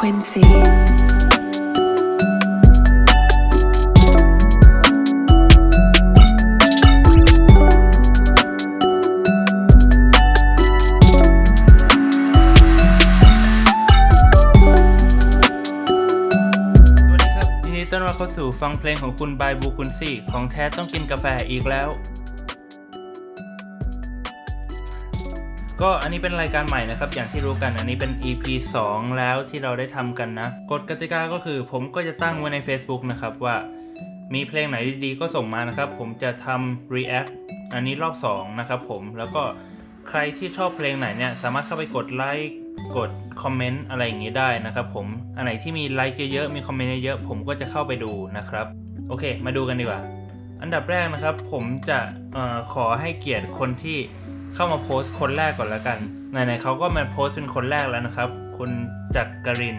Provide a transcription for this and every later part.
Quincy. สวัสดีครับยินดีต้อนรับเข้าสู่ฟังเพลงของคุณบายบูคุณซี่ของแท้ต้องกินกาแฟอีกแล้ว ก็อันนี้เป็นรายการใหม่นะครับ อย่างที่รู้กันอันนี้เป็น EP 2 แล้วที่เราได้ทำกันนะกฎกติกาก็คือ ผมก็จะตั้งไว้ใน Facebook นะครับว่ามีเพลงไหนดีๆก็ส่งมานะครับ ผมจะทำ react อันนี้รอบ 2 นะครับผมแล้วก็ใครที่ชอบเพลงไหนเนี่ยสามารถเข้าไปกดไลค์กดคอมเมนต์อะไรอย่างนี้ได้นะครับผมอันไหนที่มีไลค์เยอะๆมีคอมเมนต์เยอะๆผมก็จะเข้าไปดูนะครับ โอเค มาดูกันดีกว่า อันดับแรกนะครับ ผมจะออขอให้เกียรติคนที่ เข้ามาโพสต์คนแรกก่อนแล้วกันไหนๆเขาก็มาโพสต์เป็นคนแรกแล้วนะครับ คุณจักกริน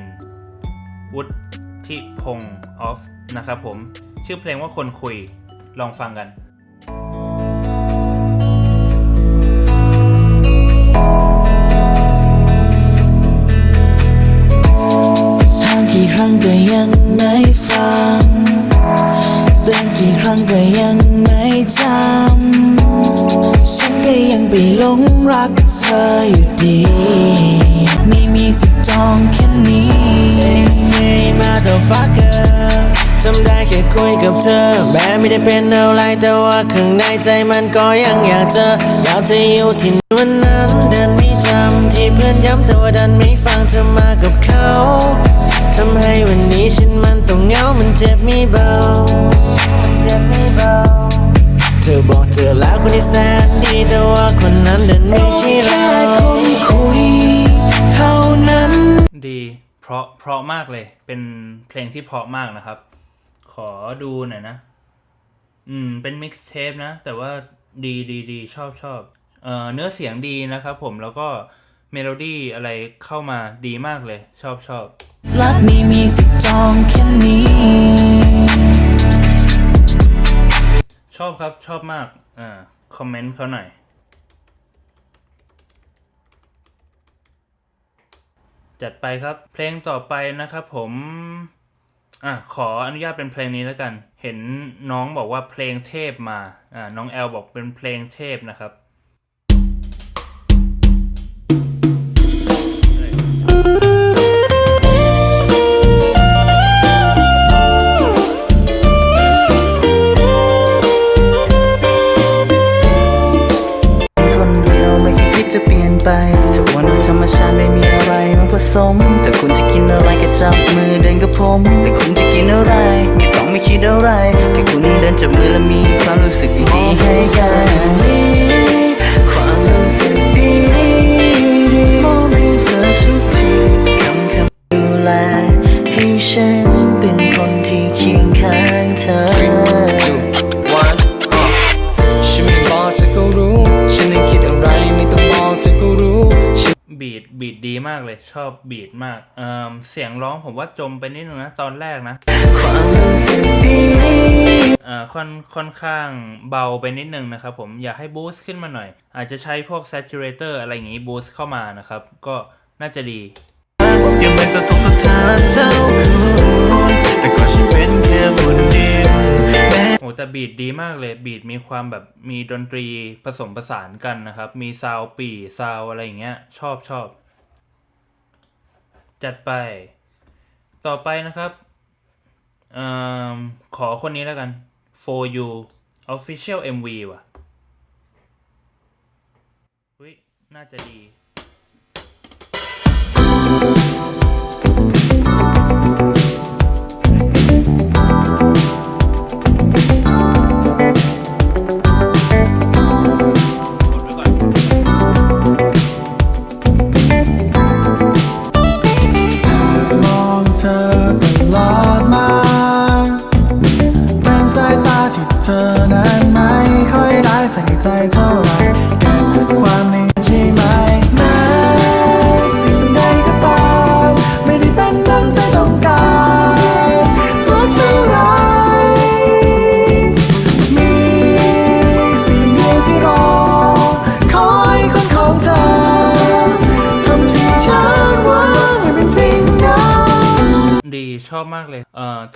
วุฒิพงศ์ออฟนะครับผมชื่อเพลงว่าคนคุยลองฟังกันห้ามกี่ครั้งก็ยังไม่ฟังเตือนกี่ครั้งก็ยังไม่จำ ไปหลงรักเธออยู่ดี ไม่มีสิทธิ์จองแค่นี้ If me motherfucker ทำได้แค่คุยกับเธอ แม้ไม่ได้เป็นอะไรแต่ว่าข้างในใจมันก็ยังอยากเจอแล้วเธออยู่ที่วันนั้นดินไม่จำที่เพื่อนย้ำแต่ว่าดันไม่ฟังเธอมากับเขาทำให้วันนี้ฉันมันต้องเหงามันเจ็บไม่เบาเจ็บไม่เบา อบอกเจอแล้วคนที่แสนดีแต่ว่าคนนั้นดันไม่ใช่เราแค่คนคุยเท่านั้น ดีเพราะเพราะมากเลย เป็นเพลงที่เพราะมากนะครับ ขอดูหน่อยนะ อืม เป็นมิกซ์เทปนะ แต่ว่าดีดีดีชอบชอบเอ่อเนื้อเสียงดีนะครับผมแล้วก็เมโลดี้อะไรเข้ามาดีมากเลย ชอบชอบรักไม่มีสิทธิ์จองแค่นี้ อบครับชอบมาก อ่า คอมเมนต์เขาหน่อย จัดไปครับ เพลงต่อไปนะครับผม อะ ขออนุญาตเป็นเพลงนี้แล้วกัน เห็นน้องบอกว่าเพลงเทพมา อ่า น้องแอลบอกเป็นเพลงเทพนะครับ เลยชอบบีดมากเเสียงร้องผมว่าจมไปนิดนึงนะตอนแรกนะค่อนค่อนข้างเบาไปนิดนึงนะครับผมอยากให้บูสต์ขึ้นมาหน่อย อาจจะใช้พวก saturator อะไรอย่างงี้บูสต์เข้ามานะครับ ก็น่าจะดียังไม่สะทกสถานเท่าคุณแต่ก็ฉันเป็นแค่ฝุ่นดินโอ้แต่บีดดีมากเลยบีดมีความแบบมีดนตรีผสมผสานกันนะครับ มีซาวปีซาวอะไรอย่างเงี้ยชอบชอบ จัดไป ต่อไปนะครับเอ่อขอคนนี้แล้วกัน for you official MV ว่ะอุ้ยน่าจะดี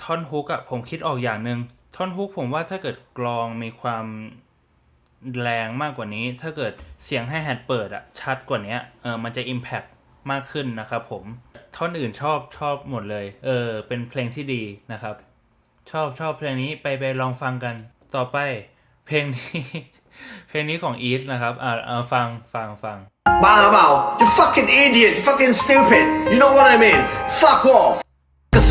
ท่อนฮุกอะผมคิดออกอย่างหนึ่งท่อนฮุกผมว่าถ้าเกิดกลองมีความแรงมากกว่านี้ ถ้าเกิดเสียงให้แฮดเปิดอะชัดกว่านี้เออมันจะ Impact มากขึ้นนะครับผม ท่อนอื่นชอบชอบหมดเลย เออ เป็นเพลงที่ดีนะครับ ชอบชอบเพลงนี้ไปไปลองฟังกัน ต่อไปเพลงนี้ เพลงนี้ของ East นะครับ อ่าเออฟังฟังฟัง Wow, wow, you fucking idiot, fucking stupid. You know what I mean? Fuck off.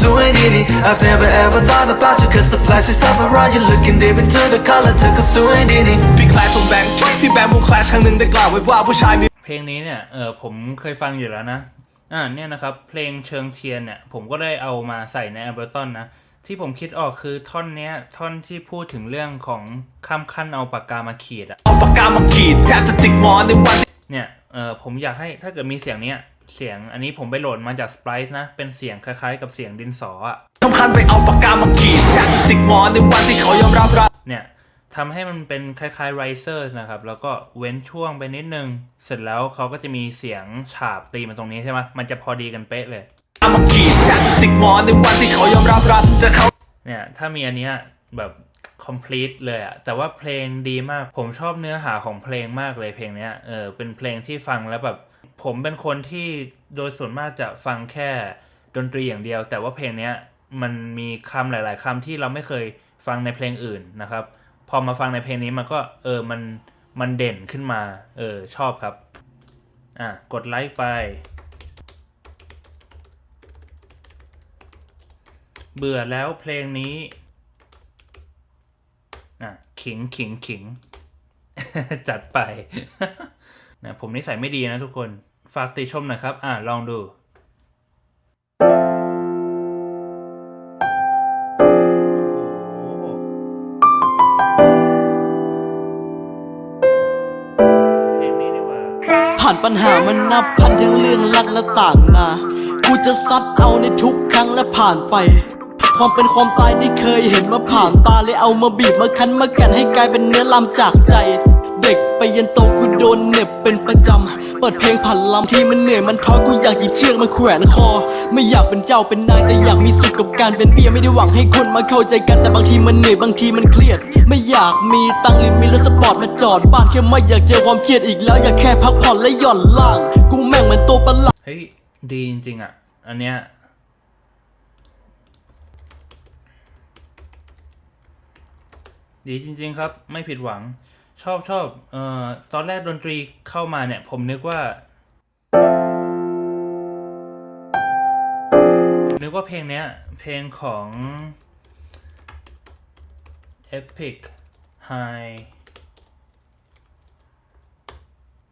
Cause so I did it I've never ever thought about you Cause the flash is tough around you Looking deep into the color Cause so I did it พี่คลาสส่งแบงค์พี่แบงค์ผู้คลาสครั้งหนึ่งได้กล่าวไว้ว่าผู้ชายมีเพลงนี้เนี่ย เออผมเคยฟังอยู่แล้วนะ อ่าเนี่ยนะครับ เพลงเชิงเทียนเนี่ย ผมก็ได้เอามาใส่ใน a อ b เ e r t o n นะ ที่ผมคิดออกคือท่อนเนี้ย ท่อนที่พูดถึงเรื่องของข้ามขั้นเอาปากกามาขีดอะเอาปากกามาขีดแทบจะจิกหมอนในวันที่เนี่ย เออผมอยากให้ถ้าเกิดมีเสียงเนี้ย เสียงอันนี้ผมไปโหลดมาจาก Splice นะ เป็นเสียงคล้ายๆ กับเสียงดินสออะสำคัญไปเอาปากกามาขีดแทบจะจิกหมอนในวันที่เขายอมรับรักเนี่ยทำให้มันเป็นคล้ายๆ risers นะครับ แล้วก็เว้นช่วงไปนิดนึง เสร็จแล้วเขาก็จะมีเสียงฉาบตีมาตรงนี้ใช่ไหมมันจะพอดีกันเป๊ะเลยเอามาขีดแทบจะจิกหมอนในวันที่เขายอมรับรักแต่เขาเนี่ยถ้ามีอันเนี้ยแบบ complete เลยอะแต่ว่าเพลงดีมาก ผมชอบเนื้อหาของเพลงมากเลยเพลงเนี้ย เออ เป็นเพลงที่ฟังแล้วแบบ ผมเป็นคนที่โดยส่วนมากจะฟังแค่ดนตรีอย่างเดียว แต่ว่าเพลงเนี้ยมันมีคำหลาย ๆคำที่เราไม่เคยฟังในเพลงอื่นนะครับ พอมาฟังในเพลงนี้มันก็เออมันมันเด่นขึ้นมาเออชอบครับอะกดไลค์ไป เบื่อแล้วเพลงนี้อะขิงขิงขิง จัดไป นะผมนิสัยไม่ดีนะทุกคน ฝากติชมหน่อยครับ อะลองดูโอ้โหเพลงนี้ดีกว่าผ่านปัญหามันนับพันทั้งเรื่องรักและต่างนา กูจะซัดเอาในทุกครั้งและผ่านไป ความเป็นความตายที่เคยเห็นมาผ่านตาเลยเอามาบีบมาคั้นมากันให้กลายเป็นเนื้อลำจากใจ เด็กไปยันโตกูโดนเน็บเป็นประจำ เปิดเพลงผ่านลำที่มันเหนื่อยมันท้อกูอยากหยิบเชือกมาแขวนคอ ไม่อยากเป็นเจ้าเป็นนายแต่อยากมีสุขกับการเป็นเบี้ยไม่ได้หวังให้คนมาเข้าใจกันแต่บางทีมันเหนื่อยบางทีมันเครียด ไม่อยากมีตังค์หรือมีรถสปอร์ตมาจอดบ้านแค่ไม่อยากเจอความเครียดอีกแล้วอยากแค่พักผ่อนและหย่อนล่าง กูแม่งเหมือนตัวประหลาดเฮ้ยดีจริงๆอะ อันเนี้ยดีจริง ๆ ครับ ไม่ผิดหวัง ชอบชอบเอ่อตอนแรกดนตรีเข้ามาเนี่ย ผมนึกว่า นึกว่าเพลงเนี้ย เพลงของ Epic High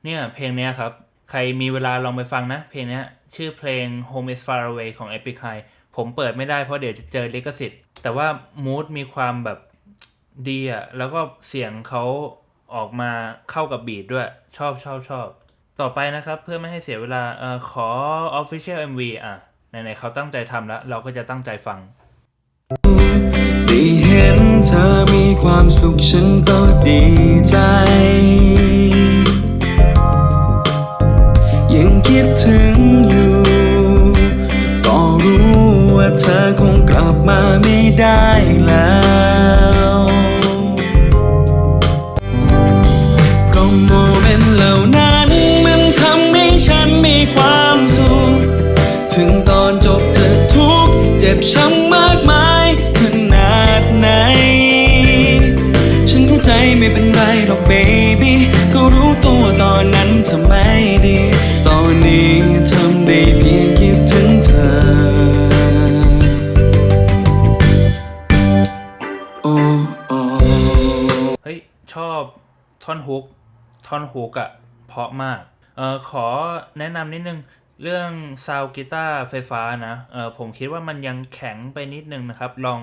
เนี่ย เพลงเนี้ยครับ ใครมีเวลาลองไปฟังนะ เพลงเนี้ย ชื่อเพลง Home is Far Away ของ Epic High ผมเปิดไม่ได้เพราะเดี๋ยวจะเจอลิขสิทธิ์ แต่ว่ามูดมีความแบบดีอะแล้วก็เสียงเขา ออกมาเข้ากับบีทด้วย ชอบชอบชอบ ต่อไปนะครับเพื่อไม่ให้เสียเวลาเอ่อขอ Official MV อะไหนๆเขาตั้งใจทำแล้ว เราก็จะตั้งใจฟัง ได้เห็นเธอมีความสุขฉันก็ดีใจ ยังคิดถึงอยู่ ก็รู้ว่าเธอคงกลับมาไม่ได้แล้ว ช้ำมากมายขนาดไหน ฉันเข้าใจไม่เป็นไรหรอกเบบี้ก็รู้ตัวตอนนั้นทำไม่ดี ตอนนี้ทำได้เพียงคิดถึงเธอ โอ้โอ้เฮ้ย ชอบท่อนฮุก ท่อนฮุกอะเพราะมาก เออขอแนะนำนิดนึง เรื่องซาวกีตาร์ไฟฟ้านะเออผมคิดว่ามันยังแข็งไปนิดนึงนะครับ ลอง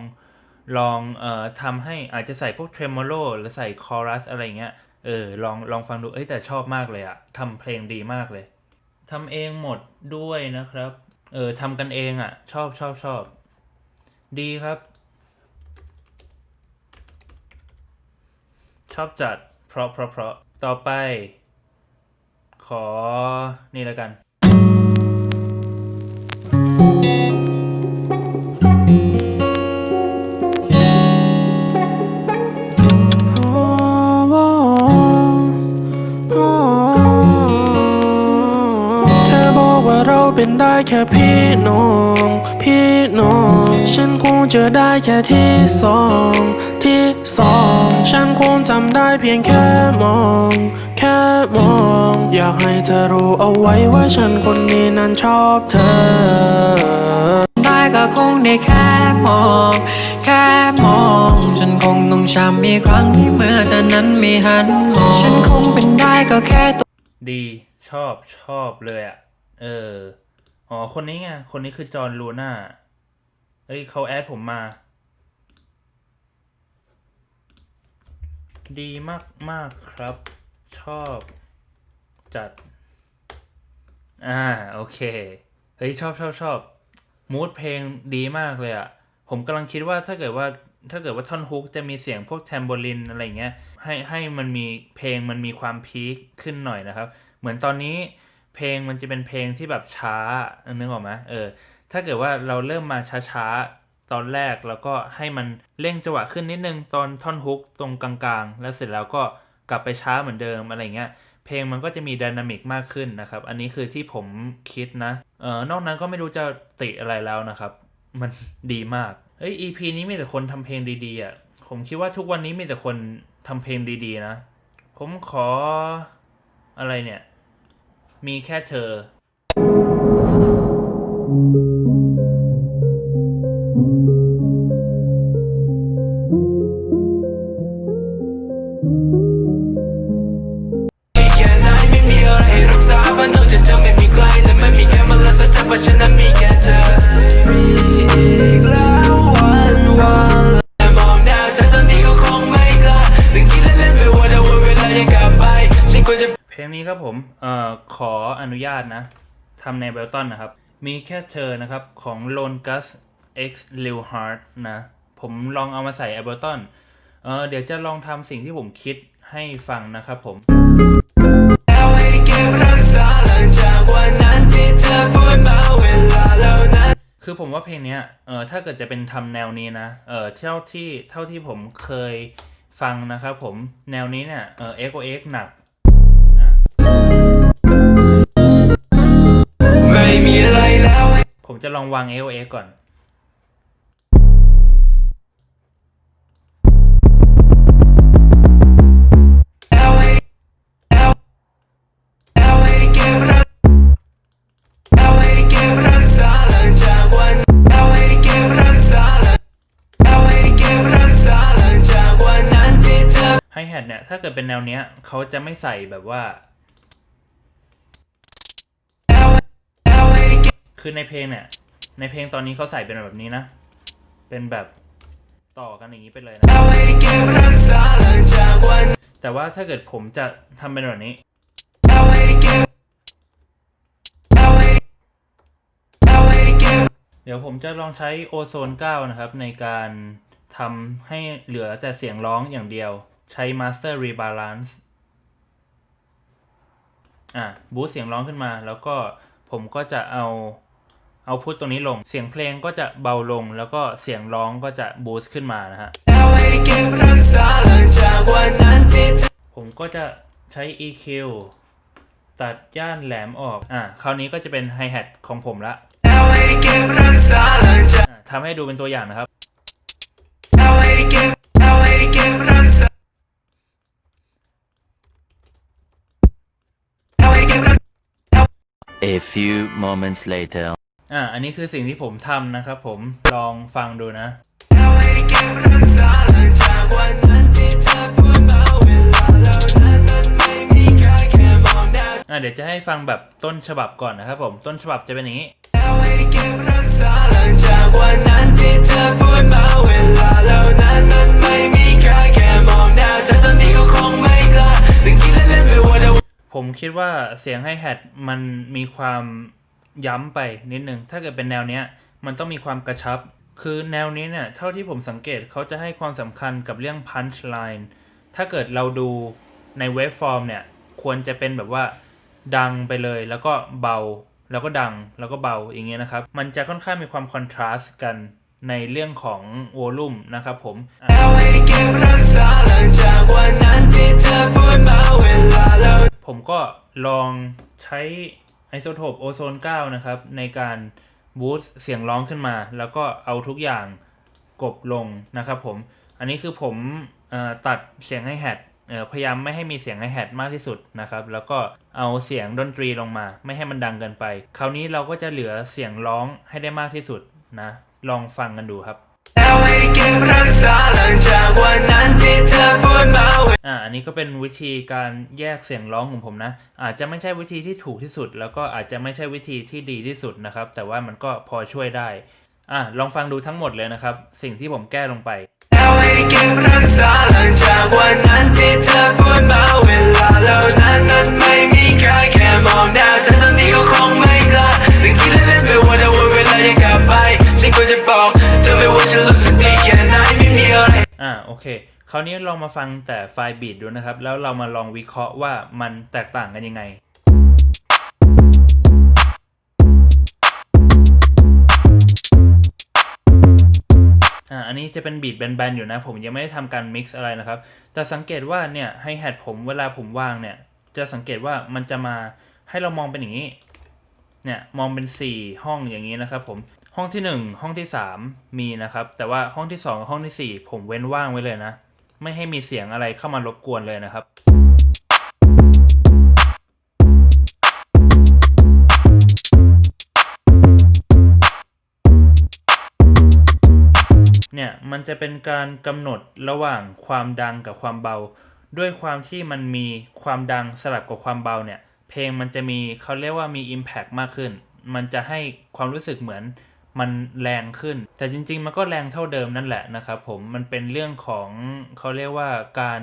ลองเอ่อทำให้อาจจะใส่พวกเทรมโมโลหรือใส่คอรัสอะไรเงี้ยเออลองลองฟังดูเอ้ยแต่ชอบมากเลยอะทำเพลงดีมากเลยทำเองหมดด้วยนะครับเออทำกันเองอะชอบชอบชอบ ดีครับ ชอบจัด เพราะเพราะเพราะต่อไป ขอนี่แล้วกัน เราเป็นได้แค่พี่น้อง พี่น้อง ฉันคงจะได้แค่ที่สอง ที่สอง ฉันคงจำได้เพียงแค่มอง แค่มอง อยากให้เธอรู้เอาไว้ว่าฉันคนนี้นั้นชอบเธอ ได้ก็คงได้แค่มอง แค่มอง ฉันคงต้องช้ำอีกครั้งที่เมื่อเธอนั้นไม่หันมอง ฉันคงเป็นได้ก็แค่ตัวดีชอบชอบเลยอะ่ะ เออ อ๋อ คนนี้ไง คนนี้คือจอห์นลูน่า เฮ้ยเขาแอดผมมา ดีมากมากครับ ชอบจัด อ่า โอเค เฮ้ย ชอบชอบชอบมูดเพลงดีมากเลยอะ่ะผมกำลังคิดว่าถ้าเกิดว่าถ้าเกิดว่าท่อนฮุกจะมีเสียงพวกแทมโบลินอะไรเงี้ยให้ให้มันมีเพลงมันมีความพีคขึ้นหน่อยนะครับ เหมือนตอนนี้ เพลงมันจะเป็นเพลงที่แบบช้านึกออกไหมเออ ถ้าเกิดว่าเราเริ่มมาช้าๆ ตอนแรกแล้วก็ให้มันเร่งจังหวะขึ้นนิดนึงตอนท่อนฮุกตรงกลางๆ แล้วเสร็จแล้วก็กลับไปช้าเหมือนเดิมอะไรเงี้ยเพลงมันก็จะมีไดนามิกมากขึ้นนะครับ อันนี้คือที่ผมคิดนะเออนอกนั้นก็ไม่รู้จะติอะไรแล้วนะครับ มันดีมากเอ้ย EP นี้มีแต่คนทำเพลงดีๆอะผมคิดว่าทุกวันนี้มีแต่คนทำเพลงดีๆนะ ผมขออะไรเนี่ย มีแค่เธอ ขออนุญาตนะทำในเบลตันนะครับ มีแค่เธอนะครับของ Lone Gus X Lil Hard นะ ผมลองเอามาใส่ Ableton เออเดี๋ยวจะลองทำสิ่งที่ผมคิดให้ฟังนะครับผมคือผมว่าเพลงเนี้ยเออถ้าเกิดจะเป็นทำแนวนี้นะ เออเท่าที่เท่าที่ผมเคยฟังนะครับผม แนวนี้เนี่ย เออ X O X หนัก ม่มีอะไรแล้ว ผมจะลองวาง X O X ก่อนเอาไว้เอาเอาไว้เก็บรักเอาไว้เก็บรักษาหลังจากวันเอาไว้เห็นเธอไฮแฮทเนี่ย ถ้าเกิดเป็นแนวเนี้ย เขาจะไม่ใส่แบบว่า คือในเพลงเนี่ย ในเพลงตอนนี้เขาใส่เป็นแบบนี้นะ เป็นแบบต่อกันอย่างนี้ไปเลยนะ แต่ว่าถ้าเกิดผมจะทำเป็นแบบนี้ เดี๋ยวผมจะลองใช้โอโซน 9 นะครับ ในการทำให้เหลือแต่เสียงร้องอย่างเดียว ใช้ Master Rebalance อะบูสเสียงร้องขึ้นมา แล้วก็ผมก็จะเอา เอาพุทตรงนี้ลง เสียงเพลงก็จะเบาลง แล้วก็เสียงร้องก็จะบูสต์ขึ้นมานะฮะผมก็จะใช้ EQ ตัดย่านแหลมออก อะคราวนี้ก็จะเป็นไฮแฮทของผมละทำให้ดูเป็นตัวอย่างนะครับเอาไว้เก็บเอาไว้เก็บรักษาเอาไว้เก็บรัก A few moments later. อ่าอันนี้คือสิ่งที่ผมทำนะครับผมลองฟังดูนะอะเดี๋ยวจะให้ฟังแบบต้นฉบับก่อนนะครับผมต้นฉบับจะเป็นอย่างนี้ผมคิดว่าเสียงให้แฮทมันมีความ ย้ำไปนิดนึงถ้าเกิดเป็นแนวเนี้ยมันต้องมีความกระชับ คือแนวนี้เนี่ยเท่าที่ผมสังเกตเขาจะให้ความสำคัญกับเรื่อง punch line ถ้าเกิดเราดูในเวฟฟอร์มเนี่ยควรจะเป็นแบบว่าดังไปเลยแล้วก็เบาแล้วก็ดังแล้วก็เบาอย่างเงี้ยนะครับ มันจะค่อนข้างมีความคอนทราสต์กันในเรื่องของวอลลุ่มนะครับผมผมก็ลองใช้ ไอโซโทปโอโซน9นะครับ ในการบูสต์เสียงร้องขึ้นมา แล้วก็เอาทุกอย่างกบลงนะครับผม อันนี้คือผมอตัดเสียงให้แฮดพยายามไม่ให้มีเสียงให้แฮดมากที่สุดนะครับ แล้วก็เอาเสียงดนตรีลงมา ไม่ให้มันดังเกินไป คราวนี้เราก็จะเหลือเสียงร้องให้ได้มากที่สุดนะ ลองฟังกันดูครับ นนี้ก็เป็นวิธีการแยกเสียงร้องของผมนะ อาจจะไม่ใช่วิธีที่ถูกที่สุด แล้วก็อาจจะไม่ใช่วิธีที่ดีที่สุดนะครับ แต่ว่ามันก็พอช่วยได้ อะลองฟังดูทั้งหมดเลยนะครับ สิ่งที่ผมแก้ลงไปอ่าโอเค คราวนี้ลองมาฟังแต่ไฟล์บีทดูนะครับ แล้วเรามาลองวิเคราะห์ว่ามันแตกต่างกันยังไงอ่าอันนี้จะเป็นบีทแบนๆอยู่นะ ผมยังไม่ได้ทำการมิกซ์อะไรนะครับ แต่สังเกตว่าเนี่ยไฮแฮทผมเวลาผมวางเนี่ย จะสังเกตว่ามันจะมาให้เรามองเป็นอย่างนี้ เนี่ยมองเป็น 4 ห้องอย่างนี้นะครับผม ห้องที่ 1 ห้องที่ 3 มีนะครับ แต่ว่าห้องที่ 2 ห้องทีสี่4 ผมเว้นว่างไว้เลยนะ ไม่ให้มีเสียงอะไรเข้ามารบกวนเลยนะครับ เนี่ยมันจะเป็นการกำหนดระหว่างความดังกับความเบา ด้วยความที่มันมีความดังสลับกับความเบาเนี่ย เพลงมันจะมีเขาเรียกว่ามี Impact มากขึ้น มันจะให้ความรู้สึกเหมือน มันแรงขึ้น แต่จริง ๆ มันก็แรงเท่าเดิมนั่นแหละนะครับผมมันเป็นเรื่องของเขาเรียกว่าการ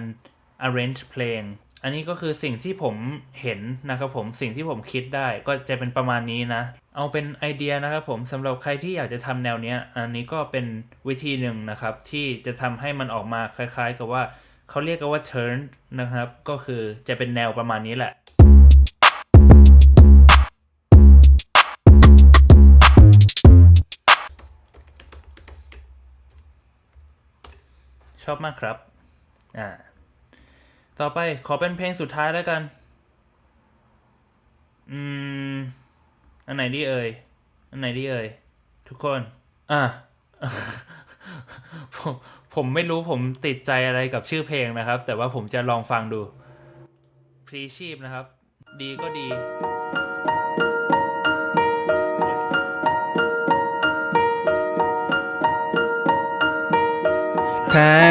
arrange เพลงอันนี้ก็คือสิ่งที่ผมเห็นนะครับผมสิ่งที่ผมคิดได้ก็จะเป็นประมาณนี้นะ เอาเป็นไอเดียนะครับผมสำหรับใครที่อยากจะทำแนวเนี้ยอันนี้ก็เป็นวิธีหนึ่งนะครับ ที่จะทำให้มันออกมาคล้าย ๆ กับว่าเขาเรียกกันว่า turn นะครับ ก็คือจะเป็นแนวประมาณนี้แหละ ชอบมากครับ อ่า ต่อไปขอเป็นเพลงสุดท้ายแล้วกัน อืม อันไหนดีเอ่ย อันไหนดีเอ่ย ทุกคน อะผมผมไม่รู้ผมติดใจอะไรกับชื่อเพลงนะครับ แต่ว่าผมจะลองฟังดู พรีชีพนะครับ ดีก็ดี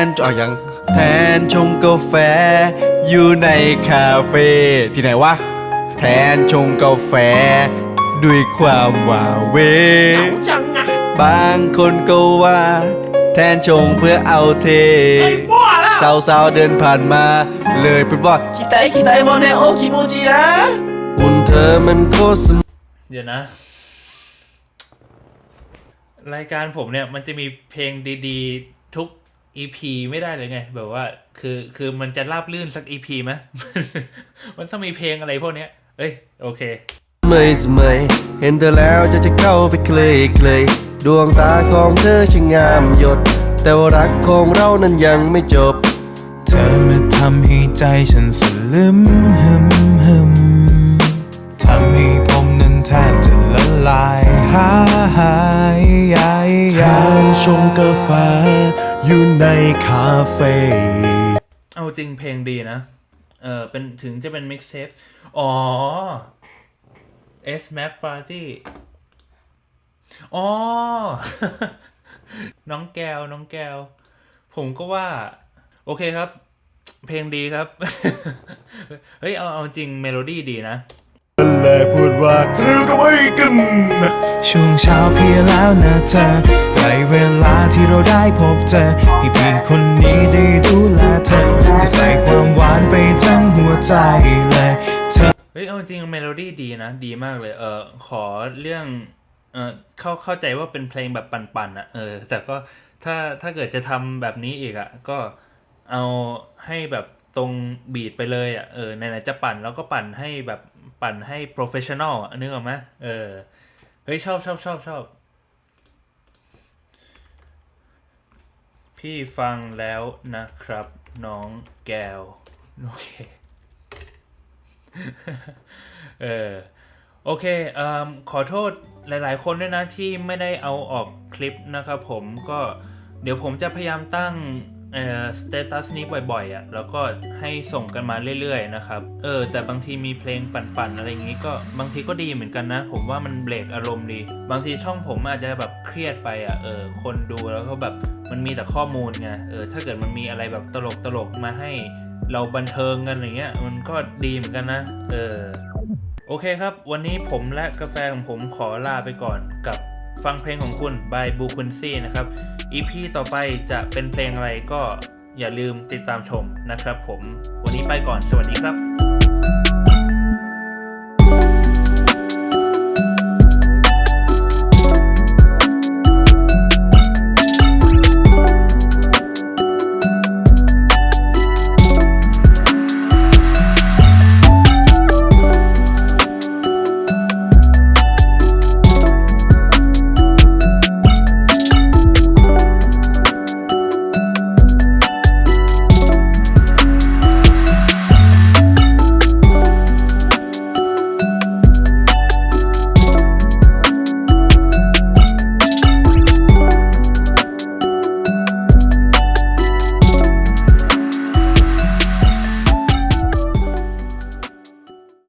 นอ๋อยังแทนชงกาแฟ อยู่ในคาเฟ่ที่ไหนวะ แทนชงกาแฟ ด้วยความว่าเวบางคนก็ว่า แทนชงเพื่อเอาเทสาวๆเดินผ่านมา เลยพูดว่า คิดไตคิดไตโมเนโอคิโมจินะหุ่นเธอมันโคตรสเดี๋ยวนะ รายการผมเนี่ยมันจะมีเพลงดีๆทุก EP ไม่ได้เลยไง แบบว่า คือคือมันจะราบลื่นสัก EP ไหมมันต้องมีเพลงอะไรพวกเนี้ย เอ้ย โอเคเมยสเมยเห็นเธอแล้วจะจะเข้าไปเคลยเคลยดวงตาของเธอช่างงามหยด แต่ว่ารักของเรานั้นยังไม่จบ เธอมาทำให้ใจฉันสลึมหึมหึมทำให้ผมนั้นแทบจะละลายหายยายยานชงกาแฟ อยู่ในคาเฟ่เอาจริงเพลงดีนะ เออเป็นถึงจะเป็นมิกเซปอ๋อ S Mac Party อ๋อ น้องแก้ว น้องแก้ว ผมก็ว่า โอเคครับ เพลงดีครับ เฮ้ย เอา เอาจริงเมโลดี้ดีนะ เลยพูดว่าเธอก็ไม่กัน ช่วงเช้าเพียแล้วนะเธอใกล้เวลาที่เราได้พบเจอให้เพียงคนนี้ได้ดูแลเธอ จะใส่ความหวานไปทั้งหัวใจเลยเธอเฮ้ยเอาจริงเมโลดี้ดีนะ ดีมากเลย เออขอเรื่องเออเข้าเข้าใจว่าเป็นเพลงแบบปั่นๆอะเออ แต่ก็ถ้าถ้าเกิดจะทำแบบนี้อีกอะ ก็เอาให้แบบตรงบีดไปเลยอะเออไหนๆจะปั่นแล้วก็ปั่นให้แบบ ปั่นให้โปรเฟชชั่นอลนึกออกไหมเออ เฮ้ย ชอบชอบชอบชอบ พี่ฟังแล้วนะครับ น้องแก้ว โอเค เออ โอเคอ่มขอโทษหลาย ๆ คนด้วยนะที่ไม่ได้เอาออกคลิปนะครับผมก็เดี๋ยวผมจะพยายามตั้ง เอ่อสเตตัสนี้บ่อยๆอะ่ะแล้วก็ให้ส่งกันมาเรื่อยๆนะครับเออแต่บางทีมีเพลงปั่นๆอะไรอย่างงี้ก็บางทีก็ดีเหมือนกันนะ ผมว่ามันเบรกอารมณ์ดี บางทีช่องผมอาจจะแบบเครียดไปอะ่ะเออคนดูแล้วก็แบบมันมีแต่ข้อมูลไงเออถ้าเกิดมันมีอะไรแบบตลกๆมาให้เราบันเทิงกันอย่างเงี้ยมันก็ดีเหมือนกันนะเออโอเคครับ วันนี้ผมและกาแฟของผมขอลาไปก่อนกับ ฟังเพลงของคุณ by b u q u i n c y นะครับ EP ต่อไปจะเป็นเพลงอะไรก็อย่าลืมติดตามชมนะครับผม วันนี้ไปก่อน สวัสดีครับ